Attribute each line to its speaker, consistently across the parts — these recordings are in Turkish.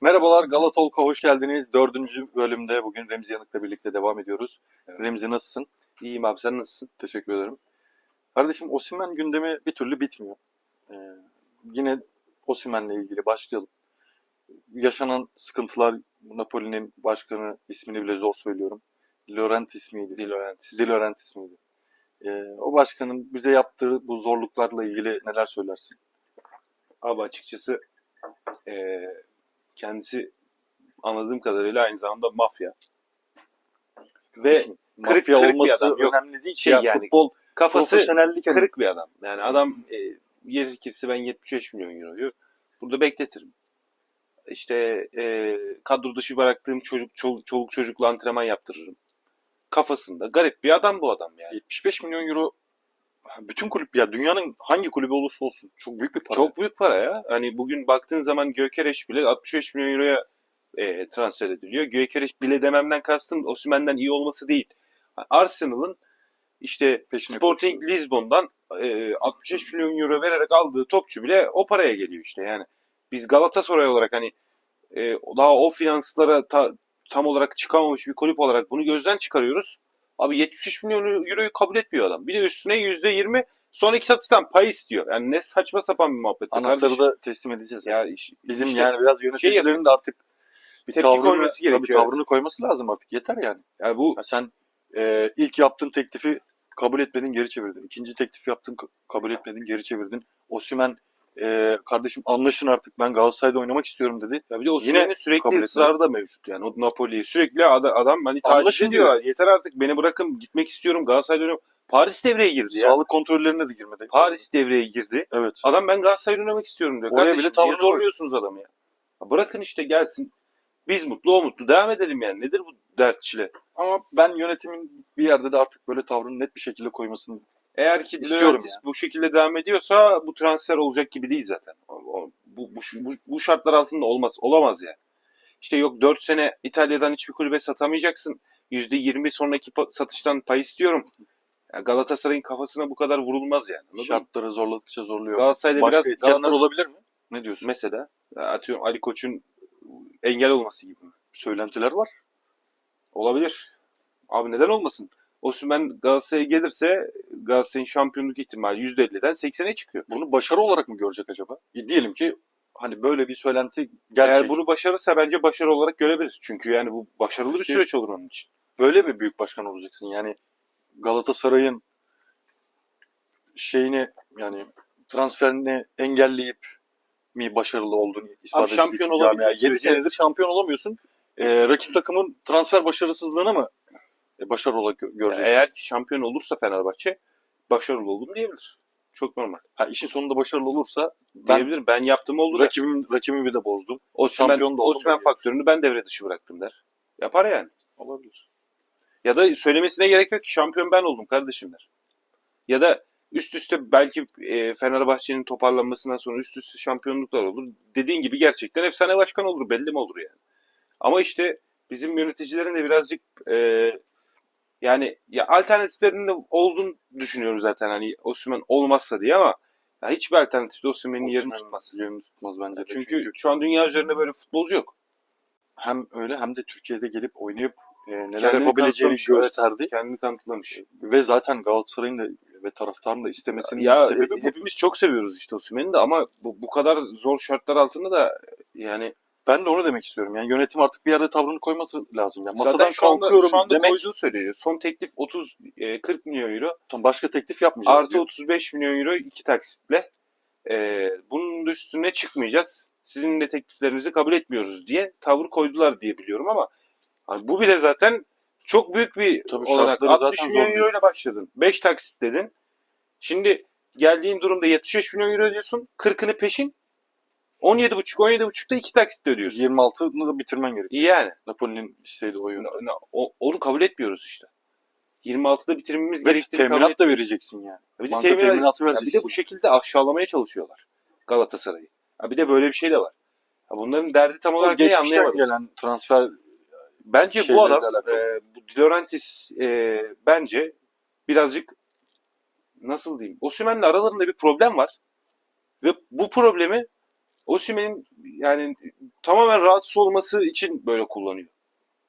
Speaker 1: Merhabalar Galatolk'a hoş geldiniz. Dördüncü bölümde bugün Remzi Yanık'la birlikte devam ediyoruz. Remzi nasılsın?
Speaker 2: İyiyim abi sen nasılsın?
Speaker 1: Teşekkür ederim. Kardeşim Osimhen gündemi bir türlü bitmiyor. Ee, yine Osimhen'le ilgili başlayalım. Yaşanan sıkıntılar Napoli'nin başkanı ismini bile zor söylüyorum. Laurentiis miydi?
Speaker 2: Di Laurentiis.
Speaker 1: Di Laurentiis miydi? Ee, o başkanın bize yaptığı bu zorluklarla ilgili neler söylersin?
Speaker 2: Abi açıkçası eee, kendisi anladığım kadarıyla aynı zamanda mafya. Ve
Speaker 1: Şimdi
Speaker 2: kırık-
Speaker 1: mafya
Speaker 2: kırık bir
Speaker 1: olması
Speaker 2: adam. Yok,
Speaker 1: önemli değil
Speaker 2: şey
Speaker 1: ya,
Speaker 2: yani,
Speaker 1: futbol
Speaker 2: kafası
Speaker 1: hani.
Speaker 2: kırık bir adam. Yani adam e, gerekirse ben 75 milyon euroyu burada bekletirim. İşte e, kadro dışı bıraktığım çocuk çoluk, çoluk çocukla antrenman yaptırırım. Kafasında garip bir adam bu adam yani.
Speaker 1: 75 milyon euro bütün kulüp ya dünyanın hangi kulübü olursa olsun çok büyük bir para.
Speaker 2: Çok büyük para ya. Hani bugün baktığın zaman Gökereş bile 65 milyon euroya e, transfer ediliyor. Gökereş bile dememden kastım Osimhen'den iyi olması değil. Arsenal'ın işte
Speaker 1: Peşine
Speaker 2: Sporting Lisbon'dan e, 65 milyon euro vererek aldığı topçu bile o paraya geliyor işte yani. Biz Galatasaray olarak hani e, daha o finanslara ta- tam olarak çıkamamış bir kulüp olarak bunu gözden çıkarıyoruz. Abi 73 milyon euroyu kabul etmiyor adam. Bir de üstüne %20 sonraki satıştan pay istiyor. Yani ne saçma sapan bir muhabbet.
Speaker 1: Anahtarı
Speaker 2: kardeşim.
Speaker 1: da teslim edeceğiz.
Speaker 2: ya iş-
Speaker 1: Bizim
Speaker 2: işte-
Speaker 1: yani biraz yöneticilerin de artık bir
Speaker 2: Tepki
Speaker 1: tavrını,
Speaker 2: koyması
Speaker 1: tabii
Speaker 2: gerekiyor.
Speaker 1: tavrını koyması lazım artık. Yeter yani.
Speaker 2: yani bu
Speaker 1: Ya sen e, ilk yaptığın teklifi kabul etmedin, geri çevirdin. İkinci teklif yaptın, ka- kabul etmedin, geri çevirdin. Osimhen e, kardeşim anlaşın artık ben Galatasaray'da oynamak istiyorum dedi.
Speaker 2: ya bir de o
Speaker 1: Yine
Speaker 2: sürekli ısrarı da mevcut yani o Napoli'yi sürekli ada- adam hani
Speaker 1: Anlaşın
Speaker 2: ediyor.
Speaker 1: diyor.
Speaker 2: Yeter artık beni bırakın gitmek istiyorum Galatasaray'da oynuyorum. Paris devreye girdi ya.
Speaker 1: Sağlık kontrollerine de girmedi.
Speaker 2: Paris devreye girdi.
Speaker 1: Evet.
Speaker 2: Adam ben Galatasaray'da oynamak istiyorum diyor.
Speaker 1: Oraya
Speaker 2: Kardeşim
Speaker 1: bile tavrını
Speaker 2: zorluyorsunuz adamı ya? Ya Bırakın işte gelsin. Biz mutlu o mutlu. Devam edelim yani. Nedir bu dert çile?
Speaker 1: Ama ben yönetimin bir yerde de artık böyle tavrını net bir şekilde koymasını
Speaker 2: Eğer ki
Speaker 1: İstiyorum
Speaker 2: Laurentiis
Speaker 1: ya.
Speaker 2: bu şekilde devam ediyorsa bu transfer olacak gibi değil zaten. Bu, bu, bu, bu şartlar altında olmaz. Olamaz yani. İşte yok 4 sene İtalya'dan hiçbir kulübe satamayacaksın. %20 sonraki satıştan pay istiyorum. Ya Galatasaray'ın kafasına bu kadar vurulmaz yani. Anladın mı?
Speaker 1: şartları zorladıkça zorluyor.
Speaker 2: Galatasaray'da
Speaker 1: Başka
Speaker 2: biraz
Speaker 1: etkenler olabilir mi? Ne diyorsun?
Speaker 2: Mesela atıyorum Ali Koç'un engel olması gibi?
Speaker 1: Söylentiler var.
Speaker 2: Olabilir. Abi neden olmasın? Osimhen Galatasaray'a gelirse Galatasaray'ın şampiyonluk ihtimali %50'den 80'e çıkıyor.
Speaker 1: Bunu başarı olarak mı görecek acaba? E, Diyelim ki hani böyle bir söylenti gerçek.
Speaker 2: Eğer bunu başarırsa bence başarı olarak görebilir. Çünkü yani bu başarılı bir süreç olur onun için.
Speaker 1: böyle bir büyük başkan olacaksın. Yani Galatasaray'ın şeyini yani transferini engelleyip mi başarılı olduğunu ispat
Speaker 2: Abi
Speaker 1: edeceksin
Speaker 2: şampiyon olabildiğin
Speaker 1: 7
Speaker 2: sürece-
Speaker 1: senedir şampiyon olamıyorsun. Ee, rakip takımın transfer başarısızlığını mı e, başarı olarak gö- göreceksin?
Speaker 2: Eğer ki şampiyon olursa Fenerbahçe başarılı oldum diyebilir. Çok normal.
Speaker 1: Ha, işin sonunda başarılı olursa ben
Speaker 2: Diyebilir. Ben yaptım oldu da.
Speaker 1: rakibim, rakibimi de bozdum.
Speaker 2: Osimhen,
Speaker 1: şampiyon da oldum
Speaker 2: Osimhen
Speaker 1: diyebilir.
Speaker 2: faktörünü ben devre dışı bıraktım der. Yapar yani.
Speaker 1: Olabilir.
Speaker 2: Ya da söylemesine gerek yok ki şampiyon ben oldum kardeşim der. Ya da üst üste belki e, Fenerbahçe'nin toparlanmasından sonra üst üste şampiyonluklar olur. Dediğin gibi gerçekten efsane başkan olur belli mi olur yani. Ama işte bizim yöneticilerin de birazcık e, yani ya alternatiflerinin de olduğunu düşünüyorum zaten hani Osimhen olmazsa diye ama ya hiçbir alternatif de Osimhen'in yerini tutmaz.
Speaker 1: Yerini tutmaz bence de.
Speaker 2: Çünkü, şu an dünya üzerinde böyle futbolcu yok.
Speaker 1: hem öyle hem de Türkiye'de gelip oynayıp e, neler
Speaker 2: Kendini
Speaker 1: yapabileceğini gösterdi.
Speaker 2: Kendini kanıtlamış.
Speaker 1: Ve zaten Galatasaray'ın da ve taraftarın da istemesinin
Speaker 2: Ya
Speaker 1: sebebi bu.
Speaker 2: hepimiz çok seviyoruz işte Osimhen'i de ama bu, bu kadar zor şartlar altında da yani
Speaker 1: Ben de onu demek istiyorum. Yani yönetim artık bir yerde tavrını koyması lazım. Yani
Speaker 2: zaten
Speaker 1: masadan
Speaker 2: şu anda,
Speaker 1: kalkıyorum
Speaker 2: şu anda
Speaker 1: demek
Speaker 2: koyduğu söylüyor. Son teklif 30 e, 40 milyon euro
Speaker 1: Tamam, başka teklif yapmayacağız.
Speaker 2: artı
Speaker 1: diyor.
Speaker 2: 35 milyon euro iki taksitle. E, bunun da üstüne çıkmayacağız. Sizin de tekliflerinizi kabul etmiyoruz diye tavır koydular diye biliyorum ama hani bu bile zaten çok büyük bir
Speaker 1: Tabii
Speaker 2: olarak
Speaker 1: şartları
Speaker 2: 60
Speaker 1: zaten
Speaker 2: milyon euro ile başladın. 5 taksit dedin. Şimdi geldiğin durumda 75 milyon euro ödüyorsun. 40'ını peşin. 17,5 17,5'da iki taksitle ödüyorsun.
Speaker 1: 26'ını da bitirmen gerekiyor.
Speaker 2: Yani
Speaker 1: Napoli'nin istediği oyun.
Speaker 2: na- na- o- onu kabul etmiyoruz işte. 26'da bitirmemiz
Speaker 1: Ve
Speaker 2: gerektiğini kabul
Speaker 1: teminat
Speaker 2: et-
Speaker 1: da vereceksin yani.
Speaker 2: Bir de
Speaker 1: Banka
Speaker 2: teminat-
Speaker 1: teminatı
Speaker 2: Ya
Speaker 1: vereceksin.
Speaker 2: bir de bu şekilde aşağılamaya çalışıyorlar Galatasaray'ı. Ha bir de böyle bir şey de var. Ha bunların derdi tam olarak ne
Speaker 1: geçmişten
Speaker 2: anlayamadım.
Speaker 1: gelen transfer
Speaker 2: Bence bu
Speaker 1: şeylerle
Speaker 2: adam,
Speaker 1: alakalı.
Speaker 2: e, bu Laurentiis e, bence birazcık nasıl diyeyim? Osimhen'le aralarında bir problem var. Ve bu problemi Osimhen'in yani tamamen rahatsız olması için böyle kullanıyor.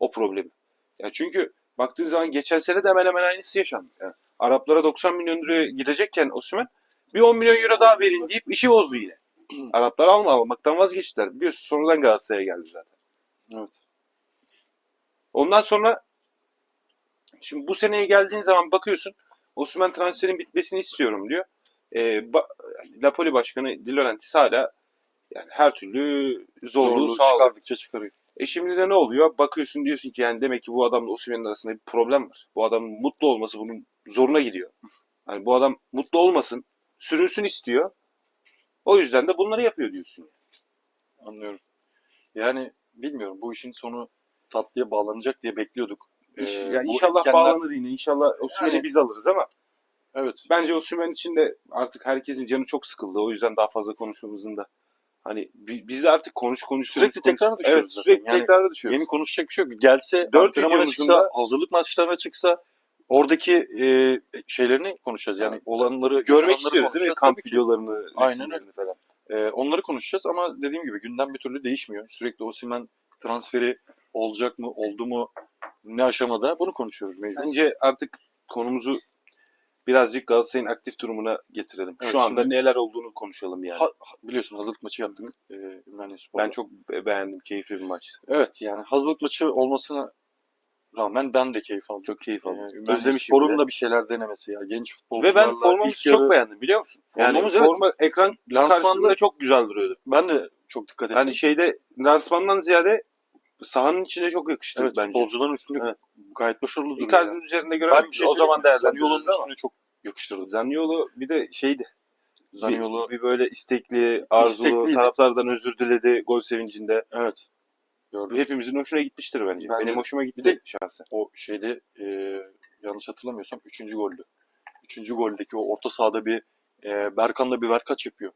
Speaker 2: O problemi. Ya çünkü baktığın zaman geçen sene de hemen hemen aynısı yaşandı. Yani Araplara 90 milyon liraya gidecekken Osimhen bir 10 milyon euro daha verin deyip işi bozdu yine. Araplar alma almaktan vazgeçtiler. Biliyorsun sonradan Galatasaray'a geldi zaten.
Speaker 1: Evet.
Speaker 2: Ondan sonra şimdi bu seneye geldiğin zaman bakıyorsun Osimhen transferin bitmesini istiyorum diyor. Ee, ba- Napoli Başkanı Di Laurentiis hala yani her türlü zorluğu,
Speaker 1: Zorluğu
Speaker 2: sağlıyor.
Speaker 1: çıkardıkça çıkarıyor.
Speaker 2: E şimdi de ne oluyor? Bakıyorsun diyorsun ki yani demek ki bu adamla Osimhen'in arasında bir problem var. Bu adamın mutlu olması bunun zoruna gidiyor. Yani bu adam mutlu olmasın, sürünsün istiyor. O yüzden de bunları yapıyor diyorsun.
Speaker 1: Anlıyorum. Yani bilmiyorum bu işin sonu tatlıya bağlanacak diye bekliyorduk.
Speaker 2: İş-
Speaker 1: Ee,
Speaker 2: yani inşallah
Speaker 1: etkenler-
Speaker 2: bağlanır yine. İnşallah Osimhen'i
Speaker 1: Yani-
Speaker 2: biz alırız ama
Speaker 1: Evet.
Speaker 2: bence Osimhen için de artık herkesin canı çok sıkıldı. O yüzden daha fazla konuşmamızın da hani bi- biz de artık konuş konuş
Speaker 1: Sürekli
Speaker 2: konuş,
Speaker 1: tekrar
Speaker 2: konuş.
Speaker 1: düşüyoruz
Speaker 2: Evet, sürekli
Speaker 1: Yani
Speaker 2: tekrara düşüyoruz.
Speaker 1: Yeni konuşacak bir şey yok. Gelse
Speaker 2: Dört
Speaker 1: antrenmana çıksa, hazırlık maçlarına çıksa oradaki e, şeylerini konuşacağız. Yani olanları
Speaker 2: görmek istiyoruz değil mi? Kamp videolarını,
Speaker 1: Aynen
Speaker 2: resimlerini falan.
Speaker 1: E, onları konuşacağız ama dediğim gibi gündem bir türlü değişmiyor. Sürekli Osimhen transferi olacak mı, oldu mu, ne aşamada bunu konuşuyoruz mecbur.
Speaker 2: Bence artık konumuzu birazcık Galatasaray'ın aktif durumuna getirelim.
Speaker 1: Evet,
Speaker 2: Şu anda
Speaker 1: şimdi-
Speaker 2: neler olduğunu konuşalım yani.
Speaker 1: Ha- ha- biliyorsun hazırlık maçı yaptık e, Ümraniye
Speaker 2: ben çok be- beğendim. Keyifli bir maçtı.
Speaker 1: Evet yani hazırlık maçı olmasına rağmen ben de keyif aldım.
Speaker 2: Çok keyif
Speaker 1: Ee,
Speaker 2: aldım.
Speaker 1: Ümraniye
Speaker 2: Özlemişim
Speaker 1: Spor'un
Speaker 2: bile.
Speaker 1: da bir şeyler denemesi ya. Genç
Speaker 2: Ve
Speaker 1: futbolcularla
Speaker 2: ben formamızı
Speaker 1: ilk
Speaker 2: çok
Speaker 1: yarı-
Speaker 2: beğendim biliyor musun? Yani
Speaker 1: Formamız evet.
Speaker 2: forma ekran
Speaker 1: Lansmanda
Speaker 2: karşısında çok güzel duruyordu.
Speaker 1: ben de çok dikkat ettim.
Speaker 2: Hani şeyde lansmandan ziyade sahanın içine çok yakıştı
Speaker 1: evet,
Speaker 2: bence.
Speaker 1: futbolcuların üstünde
Speaker 2: Evet.
Speaker 1: gayet başarılı duruyor.
Speaker 2: Icardi'nin
Speaker 1: yani.
Speaker 2: üzerinde göre
Speaker 1: Ben bir şey
Speaker 2: o zaman
Speaker 1: Zaniolo'nun
Speaker 2: değerlendiririz ama.
Speaker 1: üstüne çok yakıştırdı.
Speaker 2: Zaniolo bir de şeydi.
Speaker 1: Zaniolo
Speaker 2: Bir, bir böyle istekli, arzulu,
Speaker 1: İstekliydi.
Speaker 2: taraftardan özür diledi gol sevincinde.
Speaker 1: evet. Gördüm.
Speaker 2: Hepimizin hoşuna gitmiştir bence.
Speaker 1: Bence-
Speaker 2: Benim hoşuma gitti
Speaker 1: Bir de-
Speaker 2: şahsen.
Speaker 1: O şeyde e, yanlış hatırlamıyorsam 3. goldü. 3. goldeki o orta sahada bir e, Berkan'la bir verkaç yapıyor.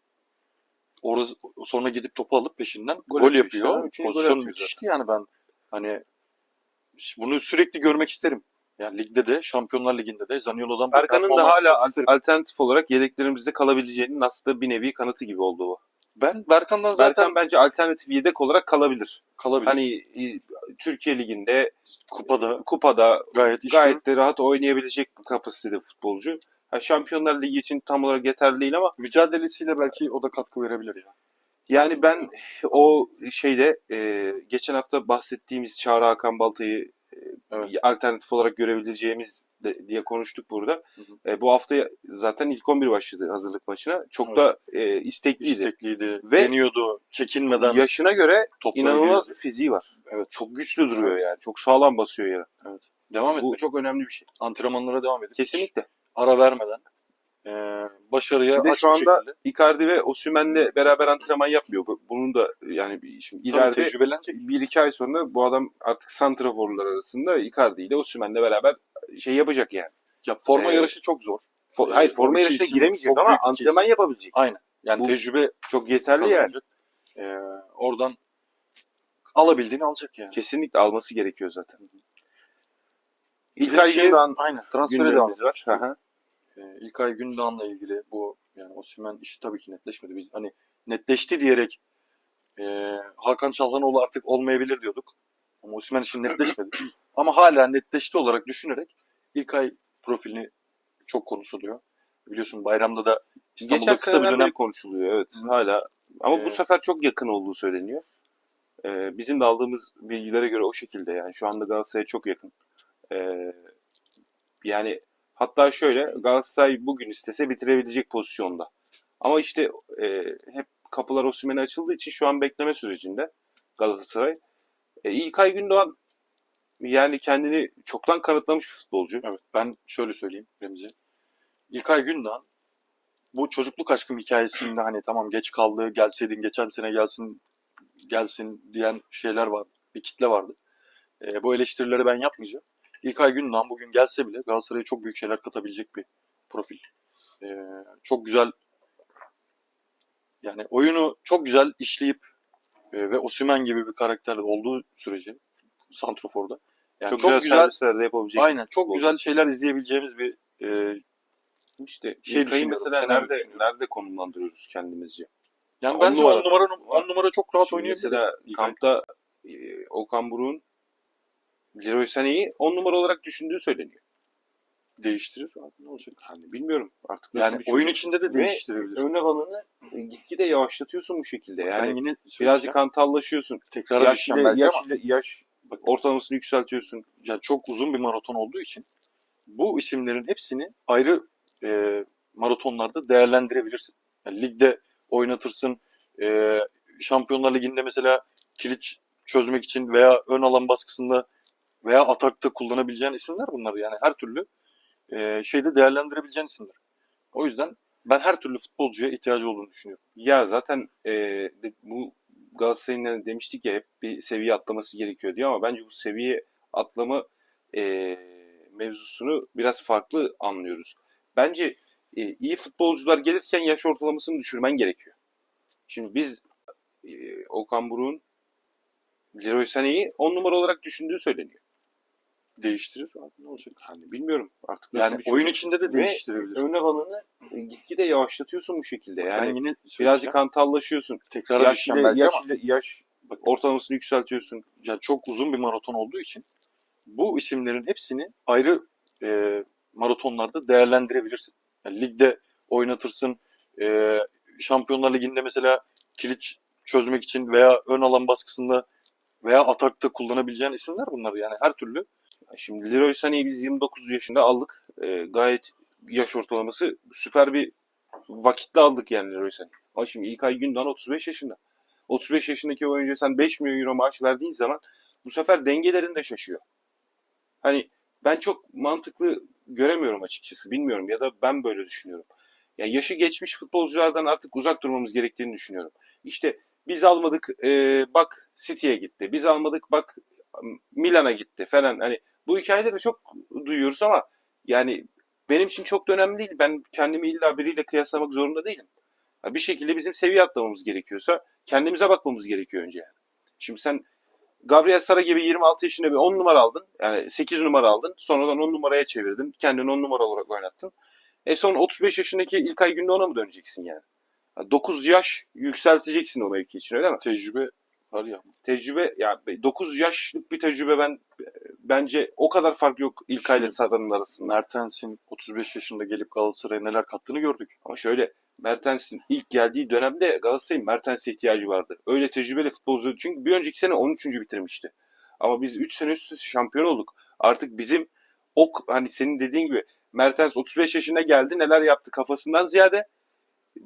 Speaker 1: Orası, sonra gidip topu alıp peşinden
Speaker 2: Gol
Speaker 1: gol, yapıyor.
Speaker 2: işte.
Speaker 1: Pozisyon müthişti yani ben hani bunu sürekli görmek isterim. Yani ligde de Şampiyonlar Ligi'nde de Zaniolo'dan
Speaker 2: Erkan'ın da hala
Speaker 1: isterim.
Speaker 2: alternatif olarak yedeklerimizde kalabileceğinin aslında bir nevi kanıtı gibi oldu bu.
Speaker 1: ben Berkan'dan zaten
Speaker 2: Zaten bence alternatif yedek olarak kalabilir.
Speaker 1: kalabilir.
Speaker 2: Hani Türkiye Ligi'nde
Speaker 1: kupada
Speaker 2: kupada
Speaker 1: gayet
Speaker 2: gayet de rahat oynayabilecek bir kapasitede futbolcu. Ha, Şampiyonlar Ligi için tam olarak yeterli değil ama
Speaker 1: mücadelesiyle belki o da katkı verebilir ya.
Speaker 2: yani ben o şeyde e, geçen hafta bahsettiğimiz Çağrı Hakan Balta'yı e,
Speaker 1: Evet.
Speaker 2: alternatif olarak görebileceğimiz de, diye konuştuk burada.
Speaker 1: Hı hı.
Speaker 2: E, bu hafta zaten ilk 11 başladı hazırlık maçına. Çok
Speaker 1: Evet.
Speaker 2: da e, istekliydi.
Speaker 1: İstekliydi,
Speaker 2: Ve-
Speaker 1: deniyordu, çekinmeden
Speaker 2: Yaşına göre inanılmaz bir fiziği var.
Speaker 1: Evet.
Speaker 2: Çok güçlü duruyor yani. Çok sağlam basıyor yere.
Speaker 1: Devam
Speaker 2: Bu
Speaker 1: etmek,
Speaker 2: çok önemli bir şey.
Speaker 1: antrenmanlara devam edip
Speaker 2: Kesinlikle.
Speaker 1: Ara vermeden e, başarıya
Speaker 2: Bir de şu anda
Speaker 1: şekilde.
Speaker 2: Icardi ve Osimhen'le beraber antrenman yapmıyor. Bu- Bunun da yani bir- şimdi
Speaker 1: Tabii
Speaker 2: ileride
Speaker 1: tecrübelenecek.
Speaker 2: bir iki ay sonra bu adam artık santraforlar arasında Icardi ile Osimhen'le beraber şey yapacak yani.
Speaker 1: Ya forma
Speaker 2: Ee,
Speaker 1: yarışı çok zor.
Speaker 2: Fo-
Speaker 1: Ee,
Speaker 2: Hayır forma yarışına giremeyecek ama antrenman
Speaker 1: isim.
Speaker 2: yapabilecek.
Speaker 1: Aynen. Yani
Speaker 2: Bu
Speaker 1: tecrübe
Speaker 2: Çok yeterli yani.
Speaker 1: kazanacak. E, oradan alabildiğini alacak yani.
Speaker 2: Kesinlikle alması gerekiyor zaten.
Speaker 1: Şey-
Speaker 2: Gündoğan
Speaker 1: aynen. Transfere devam
Speaker 2: gündemimiz var. Hı hı.
Speaker 1: E, İlkay Gündoğan'la ilgili bu yani Osimhen işi tabii ki netleşmedi. Biz hani netleşti diyerek e, Hakan Çalhanoğlu artık olmayabilir diyorduk. Ama Osimhen işi netleşmedi. Ama hala netleşti olarak düşünerek İlkay profilini çok konuşuluyor. Biliyorsun bayramda da İstanbul'da
Speaker 2: Geçen
Speaker 1: kısa bir dönem
Speaker 2: konuşuluyor evet hala. Ama bu
Speaker 1: Ee,
Speaker 2: sefer çok yakın olduğu söyleniyor. Ee, bizim de aldığımız bilgilere göre o şekilde yani şu anda Galatasaray'a çok yakın. Ee, yani hatta şöyle Galatasaray bugün istese bitirebilecek pozisyonda. Ama işte e, hep kapılar Osimhen'e açıldığı için şu an bekleme sürecinde Galatasaray. E, İlkay Gündoğan yani kendini çoktan kanıtlamış bir futbolcu.
Speaker 1: Evet, ben şöyle söyleyeyim Remzi. İlkay Gündoğan bu çocukluk aşkım hikayesinde hani tamam geç kaldı, gelseydin geçen sene gelsin gelsin diyen şeyler var. Bir kitle vardı. Ee, bu eleştirileri ben yapmayacağım. İlkay Gündoğan bugün gelse bile Galatasaray'a çok büyük şeyler katabilecek bir profil. Ee, çok güzel yani oyunu çok güzel işleyip e, ve Osimhen gibi bir karakter olduğu sürece Santrofor'da yani
Speaker 2: çok,
Speaker 1: çok,
Speaker 2: güzel,
Speaker 1: güzel
Speaker 2: servislerde yapabilecek.
Speaker 1: Aynen çok güzel şeyler izleyebileceğimiz bir e,
Speaker 2: İşte
Speaker 1: Şey düşünüyorum,
Speaker 2: mesela nerede nerede konumlandırıyoruz kendimizce?
Speaker 1: Yani
Speaker 2: On
Speaker 1: bence
Speaker 2: numara.
Speaker 1: 10 numara, 10 numara çok rahat
Speaker 2: Şimdi
Speaker 1: oynayabilir.
Speaker 2: mesela kampta e, Okan Buruk'un Leroy Sané'yi 10 numara olarak düşündüğü söyleniyor.
Speaker 1: Değiştirir abi ne olacak?
Speaker 2: Hani bilmiyorum artık nasıl
Speaker 1: Yani
Speaker 2: bir
Speaker 1: oyun
Speaker 2: çocuk.
Speaker 1: içinde de
Speaker 2: Ve
Speaker 1: değiştirebilir.
Speaker 2: ön alanını e, gitgide yavaşlatıyorsun bu şekilde.
Speaker 1: ben
Speaker 2: Yani
Speaker 1: yine
Speaker 2: birazcık hantallaşıyorsun.
Speaker 1: tekrara
Speaker 2: Yaş, ile, yaş, ile- yaş ortalamasını yükseltiyorsun.
Speaker 1: yani çok uzun bir maraton olduğu için bu isimlerin hepsini ayrı e, maratonlarda değerlendirebilirsin. Yani ligde oynatırsın. E, Şampiyonlar Ligi'nde mesela kilit çözmek için veya ön alan baskısında veya atakta kullanabileceğin isimler bunlar. Yani her türlü e, şeyde değerlendirebileceğin isimler. O yüzden ben her türlü futbolcuya ihtiyacı olduğunu düşünüyorum.
Speaker 2: Ya zaten e, bu Galatasaray'ın demiştik ya hep bir seviye atlaması gerekiyor diyor ama bence bu seviye atlama e, mevzusunu biraz farklı anlıyoruz. Bence e, iyi futbolcular gelirken yaş ortalamasını düşürmen gerekiyor. Şimdi biz e, Okan Buruk'un Leroy Sané'yi 10 numara olarak düşündüğü söyleniyor.
Speaker 1: Değiştirir abi ne olacak?
Speaker 2: Hani bilmiyorum artık nasıl
Speaker 1: Yani
Speaker 2: bir
Speaker 1: oyun içinde de değiştirebilir.
Speaker 2: ön alanını e, gitgide yavaşlatıyorsun bu şekilde.
Speaker 1: ben
Speaker 2: Yani
Speaker 1: yine
Speaker 2: birazcık hantallaşıyorsun.
Speaker 1: tekrara
Speaker 2: Yaş, ile, yaş,
Speaker 1: ama
Speaker 2: ile- yaş ortalamasını yükseltiyorsun.
Speaker 1: yani çok uzun bir maraton olduğu için bu isimlerin hepsini ayrı e, maratonlarda değerlendirebilirsin. Yani ligde oynatırsın. E, Şampiyonlar Ligi'nde mesela kilit çözmek için veya ön alan baskısında veya atakta kullanabileceğin isimler bunlar. Yani her türlü
Speaker 2: Şimdi Leroy Sané'yi biz 29 yaşında aldık. Ee, gayet yaş ortalaması süper bir vakitte aldık yani Leroy Sané. Ama şimdi İlkay Gündoğan 35 yaşında. 35 yaşındaki oyuncuya sen 5 milyon euro maaş verdiğin zaman bu sefer dengelerin de şaşıyor. Hani ben çok mantıklı göremiyorum açıkçası. Bilmiyorum ya da ben böyle düşünüyorum. Ya yaşı geçmiş futbolculardan artık uzak durmamız gerektiğini düşünüyorum. İşte biz almadık e, bak City'ye gitti. Biz almadık bak Milan'a gitti falan. Hani bu hikayeleri çok duyuyoruz ama yani benim için çok da önemli değil. Ben kendimi illa biriyle kıyaslamak zorunda değilim. Bir şekilde bizim seviye atlamamız gerekiyorsa kendimize bakmamız gerekiyor önce yani. Şimdi sen Gabriel Sara gibi 26 yaşında bir 10 numara aldın. Yani 8 numara aldın. Sonradan 10 numaraya çevirdin. Kendini 10 numara olarak oynattın. E sonra 35 yaşındaki İlkay Gündoğan'a mı döneceksin yani? 9 yaş yükselteceksin o mevki için öyle mi?
Speaker 1: tecrübe var ya.
Speaker 2: Tecrübe ya 9 yaşlık bir tecrübe ben bence o kadar fark yok İlkay ile Sara'nın arasında.
Speaker 1: Mertens'in 35 yaşında gelip Galatasaray'a neler kattığını gördük.
Speaker 2: Ama şöyle Mertens'in ilk geldiği dönemde Galatasaray'ın Mertens'e ihtiyacı vardı. Öyle tecrübeli futbolcu çünkü bir önceki sene 13. bitirmişti. Ama biz 3 sene üst üste şampiyon olduk. Artık bizim o hani senin dediğin gibi Mertens 35 yaşına geldi neler yaptı kafasından ziyade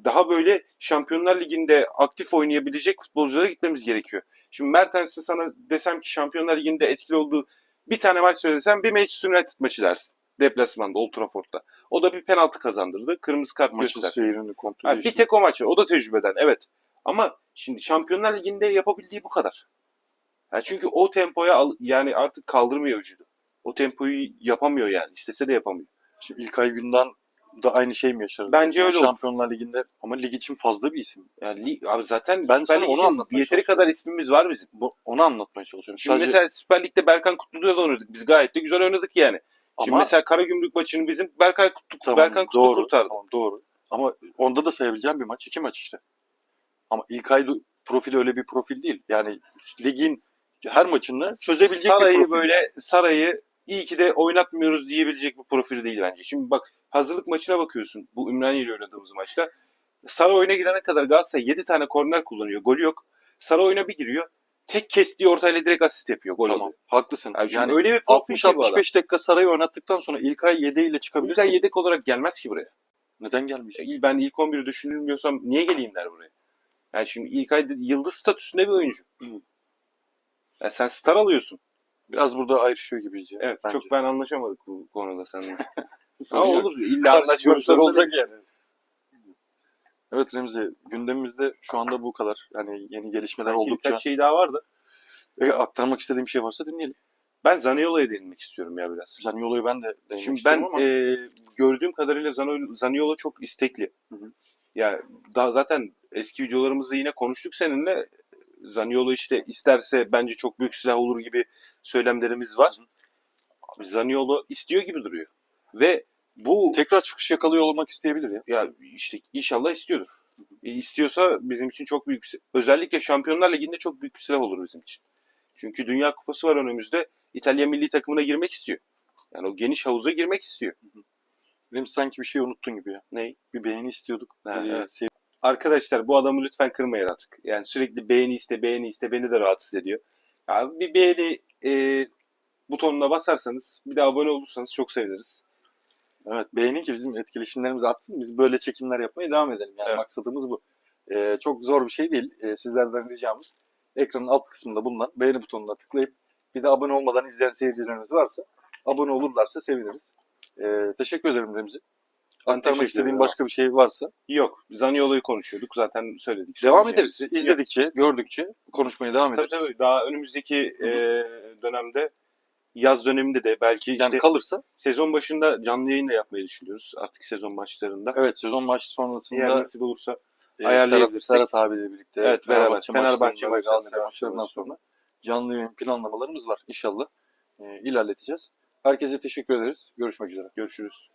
Speaker 2: daha böyle Şampiyonlar Ligi'nde aktif oynayabilecek futbolculara gitmemiz gerekiyor. Şimdi Mertens'e sana desem ki Şampiyonlar Ligi'nde etkili olduğu bir tane maç söylesem bir Manchester United maçı dersin. Deplasmanda Old Trafford'da. O da bir penaltı kazandırdı. Kırmızı kart
Speaker 1: Maçın seyrini kontrol
Speaker 2: Ha, bir tek o maçı. O da tecrübeden. Evet. Ama şimdi Şampiyonlar Ligi'nde yapabildiği bu kadar. Ha, çünkü o tempoya al, yani artık kaldırmıyor vücudu. O tempoyu yapamıyor yani. İstese de yapamıyor.
Speaker 1: Şimdi İlkay Gündoğan da aynı şey mi yaşar?
Speaker 2: Bence öyle olur.
Speaker 1: Şampiyonlar Ligi'nde ama lig için fazla bir isim.
Speaker 2: Yani li- abi zaten
Speaker 1: Ben
Speaker 2: Süper
Speaker 1: sana
Speaker 2: Lig
Speaker 1: onu anlatmaya
Speaker 2: yeteri kadar ismimiz var bizim.
Speaker 1: Bu, onu anlatmaya çalışıyorum.
Speaker 2: Şimdi
Speaker 1: Sadece-
Speaker 2: mesela Süper Lig'de Berkan Kutlu'da da oynadık. Biz gayet de güzel oynadık yani. Şimdi
Speaker 1: ama
Speaker 2: mesela Karagümrük maçını bizim Berkay Kutlu,
Speaker 1: Tamam,
Speaker 2: Berkan Kutlu
Speaker 1: doğru,
Speaker 2: kurtardı.
Speaker 1: Tamam, doğru. Ama onda da sayabileceğim bir maç, iki maç işte. Ama İlkay da- profili öyle bir profil değil. Yani ligin her maçını çözebilecek
Speaker 2: Saray'ı
Speaker 1: bir profil.
Speaker 2: böyle Saray'ı iyi ki de oynatmıyoruz diyebilecek bir profil değil bence. Şimdi bak hazırlık maçına bakıyorsun bu Ümraniye ile oynadığımız maçta. Saray oyuna girene kadar Galatasaray 7 tane korner kullanıyor. Golü yok. Saray oyuna bir giriyor. Tek kestiği ortayla direkt asist yapıyor. Gol
Speaker 1: Tamam,
Speaker 2: oluyor.
Speaker 1: haklısın.
Speaker 2: Yani,
Speaker 1: Yani,
Speaker 2: öyle bir profil ki bu adam.
Speaker 1: 60-65 dakika Saray'ı oynattıktan sonra İlkay yedeğiyle çıkabilirsin.
Speaker 2: İlkay yedek olarak gelmez ki buraya.
Speaker 1: Neden gelmeyecek?
Speaker 2: Ben ilk 11'i düşünülmüyorsam niye geleyim der buraya. Yani şimdi İlkay de- yıldız statüsünde bir oyuncu.
Speaker 1: Hı.
Speaker 2: Yani sen star alıyorsun.
Speaker 1: Biraz burada ayrışıyor gibiyiz ya.
Speaker 2: Evet
Speaker 1: bence.
Speaker 2: çok ben anlaşamadık bu konuda seninle.
Speaker 1: Yok.
Speaker 2: olur. İlla zorunda
Speaker 1: olacak yani. Evet Remzi, gündemimizde şu anda bu kadar. Yani yeni gelişmeler
Speaker 2: Sanki
Speaker 1: oldukça.
Speaker 2: birkaç şey daha vardı.
Speaker 1: E, aktarmak istediğim bir şey varsa dinleyelim.
Speaker 2: Ben Zaniolo'ya değinmek istiyorum ya biraz.
Speaker 1: Zaniolo'yu ben de değinmek
Speaker 2: Şimdi ben
Speaker 1: ama
Speaker 2: e, gördüğüm kadarıyla Zaniolo, Zaniolo çok istekli.
Speaker 1: Hı hı.
Speaker 2: Ya daha zaten eski videolarımızda yine konuştuk seninle. Zaniolo işte isterse bence çok büyük silah olur gibi söylemlerimiz var. Abi Zaniolo istiyor gibi duruyor. Ve bu
Speaker 1: tekrar çıkış yakalıyor olmak isteyebilir ya.
Speaker 2: ya işte inşallah istiyordur. E, istiyorsa bizim için çok büyük özellikle Şampiyonlar Ligi'nde çok büyük bir silah olur bizim için. Çünkü Dünya Kupası var önümüzde. İtalya milli takımına girmek istiyor. Yani o geniş havuza girmek istiyor.
Speaker 1: Benim sanki bir şey unuttun gibi ya.
Speaker 2: Ney?
Speaker 1: Bir beğeni istiyorduk.
Speaker 2: Ha,
Speaker 1: Bir
Speaker 2: evet.
Speaker 1: şey-
Speaker 2: Arkadaşlar bu adamı lütfen kırmayın artık. Yani sürekli beğeni iste, beğeni iste beni de rahatsız ediyor. Ya bir beğeni e, butonuna basarsanız, bir de abone olursanız çok seviniriz.
Speaker 1: Evet beğenin ki bizim etkileşimlerimiz artsın. Biz böyle çekimler yapmaya devam edelim. Yani
Speaker 2: Evet.
Speaker 1: maksadımız bu. Ee, çok zor bir şey değil. Ee, sizlerden ricamız ekranın alt kısmında bulunan beğeni butonuna tıklayıp bir de abone olmadan izleyen seyircilerimiz varsa abone olurlarsa seviniriz. Ee, teşekkür ederim Remzi. Aktarmak istediğin başka bir şey varsa
Speaker 2: Yok, Zaniolo'yu konuşuyorduk. Zaten söyledik.
Speaker 1: devam
Speaker 2: Söyleyeceğimiz.
Speaker 1: ederiz. İzledikçe, gördükçe konuşmaya devam
Speaker 2: Tabii
Speaker 1: ederiz.
Speaker 2: tabii. Daha önümüzdeki e, dönemde yaz döneminde de belki
Speaker 1: Yani
Speaker 2: işte
Speaker 1: kalırsa
Speaker 2: sezon başında canlı yayın da yapmayı düşünüyoruz. Artık sezon maçlarında.
Speaker 1: evet sezon maçı sonrasında
Speaker 2: Eğer nasip olursa
Speaker 1: e, Serhat,
Speaker 2: ayarlayabilirsek.
Speaker 1: Serhat abiyle birlikte
Speaker 2: Evet, beraber.
Speaker 1: Fenerbahçe, maçlarından maçlarından sonra canlı yayın planlamalarımız var inşallah. E, ilerleteceğiz. Herkese teşekkür ederiz. Görüşmek üzere.
Speaker 2: görüşürüz.